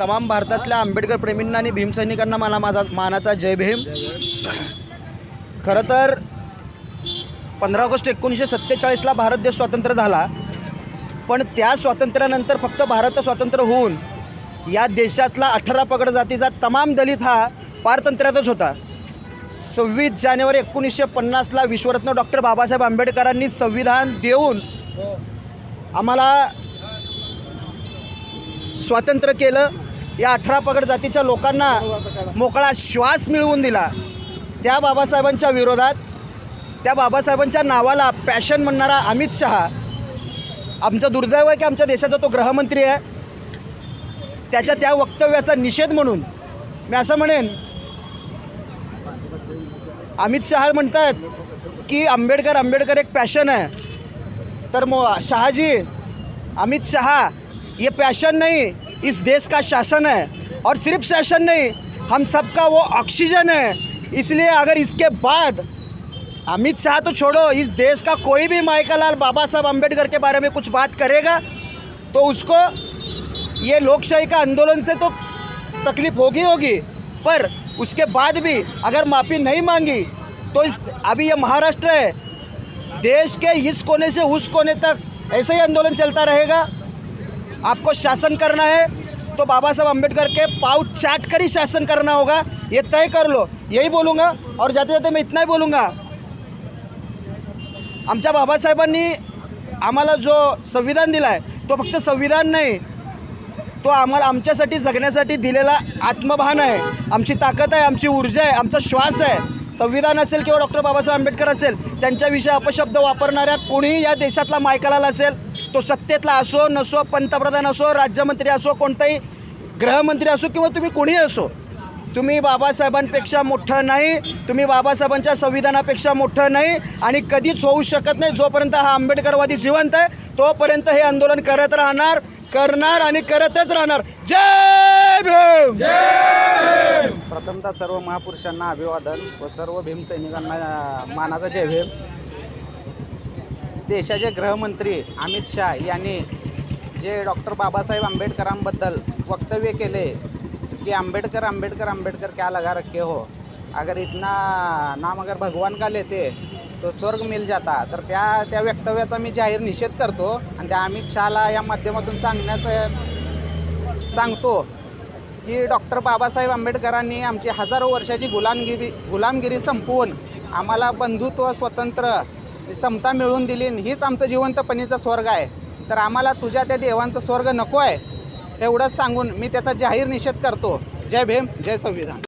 तमाम भारतातल्या आंबेडकर प्रेमींना आणि भीमसैनिकांना मला माझा मानाचा जय भीम. खरं तर पंधरा ऑगस्ट एकोणीसशे सत्तेचाळीसला भारत देश स्वातंत्र्य झाला. पण त्या स्वातंत्र्यानंतर फक्त भारत स्वातंत्र्य होऊन या देशातला अठरा पगड जातीचा तमाम दलित हा पारतंत्र्यातच होता. सव्वीस जानेवारी एकोणीसशे पन्नासला विश्वरत्न डॉक्टर बाबासाहेब आंबेडकरांनी संविधान देऊन आम्हाला स्वातंत्र्य केलं. या अठरा पगड जातीच्या लोकांना मोकळा श्वास मिळवून दिला. त्या बाबासाहेबांच्या विरोधात त्या बाबासाहेबांच्या नावाला पॅशन म्हणणारा अमित शहा आमचं दुर्दैव आहे की आमच्या देशाचा तो गृहमंत्री आहे. त्याच्या त्या वक्तव्याचा निषेध म्हणून मी असं म्हणेन अमित शहा म्हणतात की आंबेडकर आंबेडकर एक पॅशन आहे. तर मो शहाजी अमित शहा हे पॅशन नाही इस देश का शासन है। और सिर्फ़ शासन नहीं, हम सबका वो ऑक्सीजन है। इसलिए अगर इसके बाद अमित शाह तो छोड़ो, इस देश का कोई भी माइकलाल बाबा साहब अंबेडकर के बारे में कुछ बात करेगा तो उसको ये लोकशाही का आंदोलन से तो तकलीफ़ होगी होगी। पर उसके बाद भी अगर माफ़ी नहीं मांगी तो इस, अभी ये महाराष्ट्र है। देश के इस कोने से उस कोने तक ऐसे ही आंदोलन चलता रहेगा। आपको शासन करना है तो बाबा साहब अम्बेडकर के पाव चाट कर ही शासन करना होगा। ये तय कर लो। यही बोलूँगा और जाते जाते मैं इतना ही बोलूँगा। आमच्या बाबासाहेबांनी आम्हाला जो संविधान दिला आहे तो फक्त संविधान नाही तो आम्हाला आमच्यासाठी जगण्यासाठी दिलेला आत्मभान आहे. आमची ताकद आहे आमची ऊर्जा आहे आमचा श्वास आहे. संविधान असेल किंवा डॉक्टर बाबासाहेब आंबेडकर असेल त्यांच्याविषयी अपशब्द वापरणाऱ्या कोणीही या देशातला मायकलाल असेल तो सत्तेतला असो नसो पंतप्रधान असो राज्यमंत्री असो कोणताही गृहमंत्री असो किंवा तुम्ही कोणीही असो तुम्ही बाबासाहेबांपेक्षा मोठं नाही तुम्ही बाबासाहेबांच्या संविधानापेक्षा मोठं नाही आणि कधीच होऊ शकत नाही. जोपर्यंत हा आंबेडकरवादी जिवंत आहे तोपर्यंत हे आंदोलन करत राहणार करणार आणि करतच राहणार. जय भीम! प्रथमतः सर्व महापुरुषांना अभिवादन व सर्व भीमसैनिकांना मानाचा जय भीम. देशाचे गृहमंत्री अमित शाह यांनी जे डॉक्टर बाबासाहेब आंबेडकरांबद्दल वक्तव्य केले कि आंबेडकर आंबेडकर आंबेडकर क्या लगा रखे हो? अगर इतना नाम अगर भगवान का लेते तो स्वर्ग मिल जाता. तर त्या त्या वक्तव्याचा मी जाहीर निषेध करतो आणि त्या अमित शहाला या माध्यमातून सांगण्याचं सांगतो की डॉक्टर बाबासाहेब आंबेडकरांनी आमची हजारो वर्षाची गुलामगिरी गुलामगिरी संपवून आम्हाला बंधुत्व स्वतंत्र समता मिळवून दिली हीच आमचं जिवंतपणीचा स्वर्ग आहे. तर आम्हाला तुझ्या त्या देवांचा स्वर्ग नको आहे. एवढंच सांगून मी त्याचा जाहीर निषेध करतो. जय भीम जय संविधान.